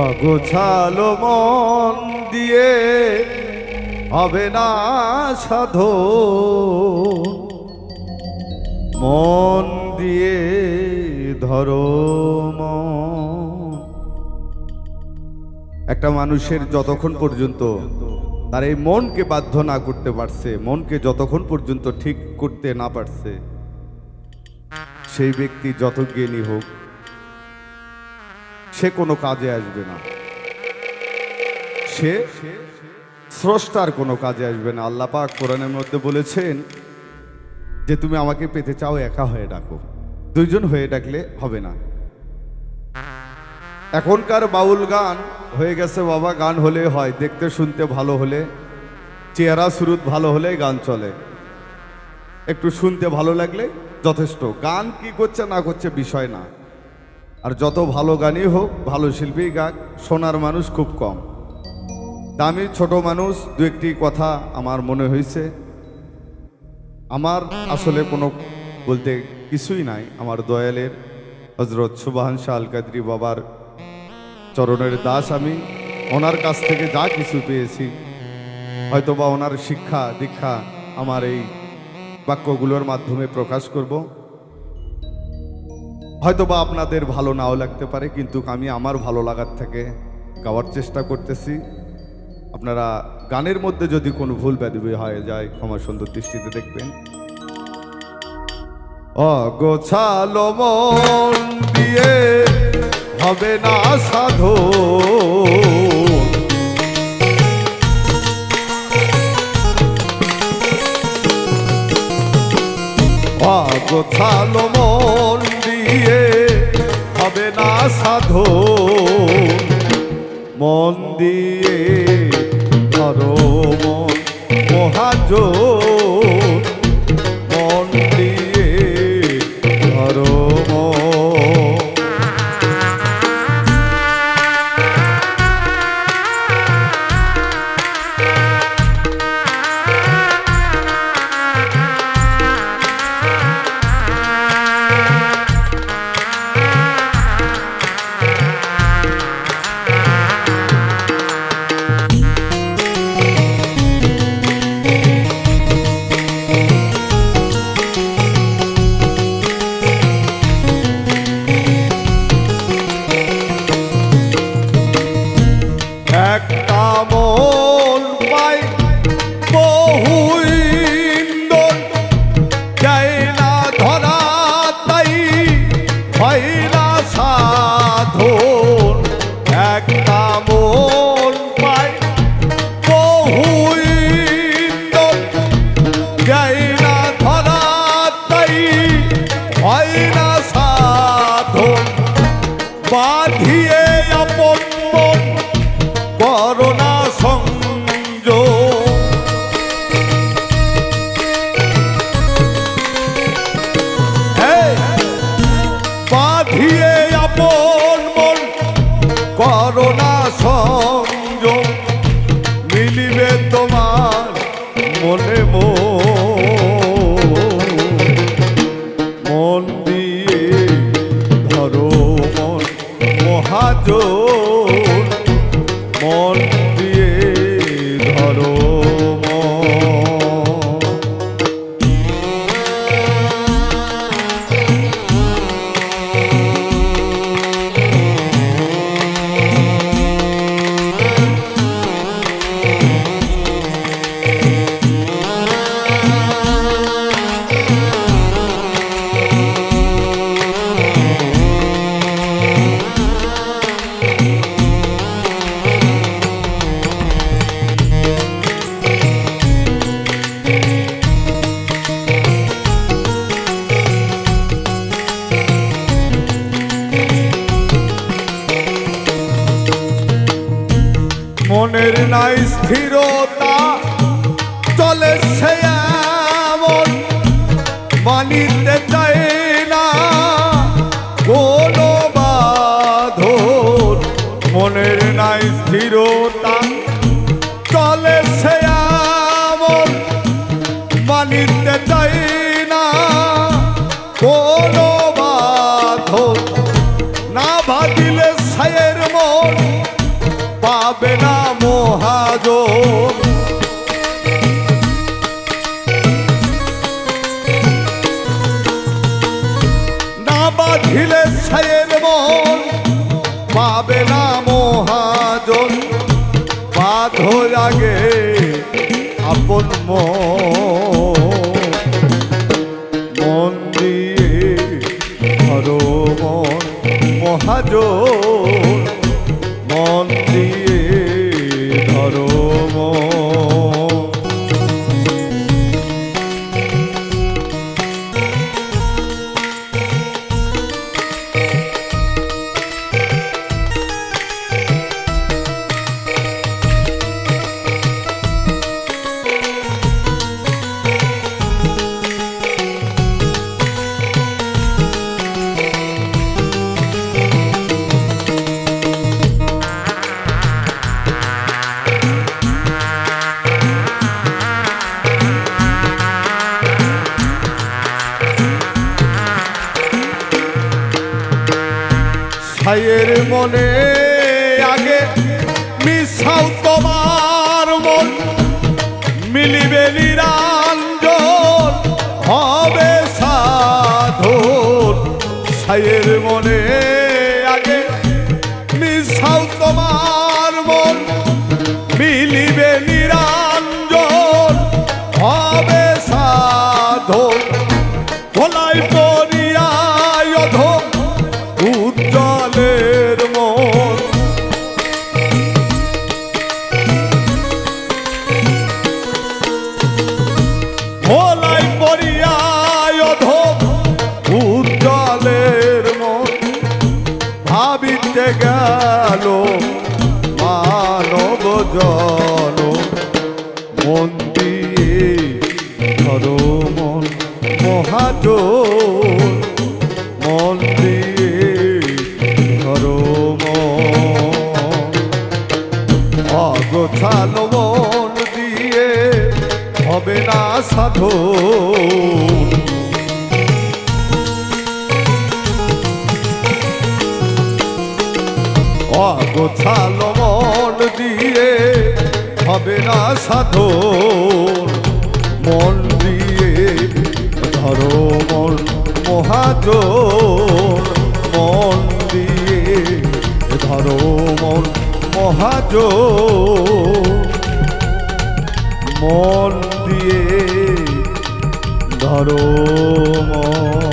অগোছালো মন দিয়ে হবে না সাধো। মন দিয়ে ধরো একটা মানুষের যতক্ষণ পর্যন্ত তার এই মনকে বাধ্য না করতে পারছে, মনকে যতক্ষণ পর্যন্ত ঠিক করতে না পারছে, সেই ব্যক্তি যত জ্ঞানী হোক সে কোনো কাজে আসবে না। সে স্রষ্টার কোনো কাজে আসবে না। আল্লাহ পাক কোরআনের মধ্যে বলেছেন যে, তুমি আমাকে পেতে চাও, একা হয়ে ডাকো। দুইজন হয়ে ডাকলে হবে না। এখনকার বাউল গান হয়ে গেছে বাবা, গান হলে হয়, দেখতে শুনতে ভালো হলে, চেহারা সুরুত ভালো হলে গান চলে। একটু শুনতে ভালো লাগলে যথেষ্ট। গান কি করছে না করছে বিষয় না। আর যত ভালো গানই হোক, ভালো শিল্পী গাক শোনার মানুষ খুব কম। দামি ছোট মানুষ, দু একটি কথা আমার মনে হয়েছে আমার আসলে কোনো বলতে কিছুই নাই, আমার দয়ালের হজরত সুবাহান শাহ আল কাদরি বাবার চরণের দাস আমি। ওনার কাছ থেকে যা কিছু পেয়েছি, হয়তোবা ওনার শিক্ষা দীক্ষা আমার এই বাক্যগুলোর মাধ্যমে প্রকাশ করব। হয়তো বা আপনাদের ভালো নাও লাগতে পারে, কিন্তু আমি আমার ভালো লাগার থেকে গাওয়ার চেষ্টা করতেছি। আপনারা গানের মধ্যে যদি কোনো ভুল ব্যাধি হয়ে যায়, ক্ষমা সুন্দর দৃষ্টিতে দেখবেন। অগোছালো মন দিয়ে হবে না সাধু। অগোছালো মন দিয়ে হবে না সাধ। মন দিয়ে ধরো মন মহাজ সাধন, একটা মন পাই বহু ইন্দন যায় না ধরা, তাই হয় না সাধন। বাঁধিয়ে আপন করোনা সংযোগ। বাঁধিয়ে মহাজন স্থিরতা চলে সে এমন মানিতে চায় না। কোনো বাধ মনের নাই স্থিরতা। পাবে না মহাজন। বাঁধো আগে আপন মন। দিয়ে মন মহাজন। ছাইয়ের মনে আগে মিশাও তোমার মন। মিলিবে নিরঞ্জন হবে সাধন। সাইয়ের মনে আগে ভাবিতে গেল মানব জন। মন দিয়ে ধরো মন মহাজন মন দিয়ে ধরো মন। মন দিয়ে হবে না সাধন অগোছালো মন দিয়ে, হবে না সাধন। মন দিয়ে ধরো মন মহাজন মন দিয়ে ধরো মন মহাজন মন দিয়ে ধরো মন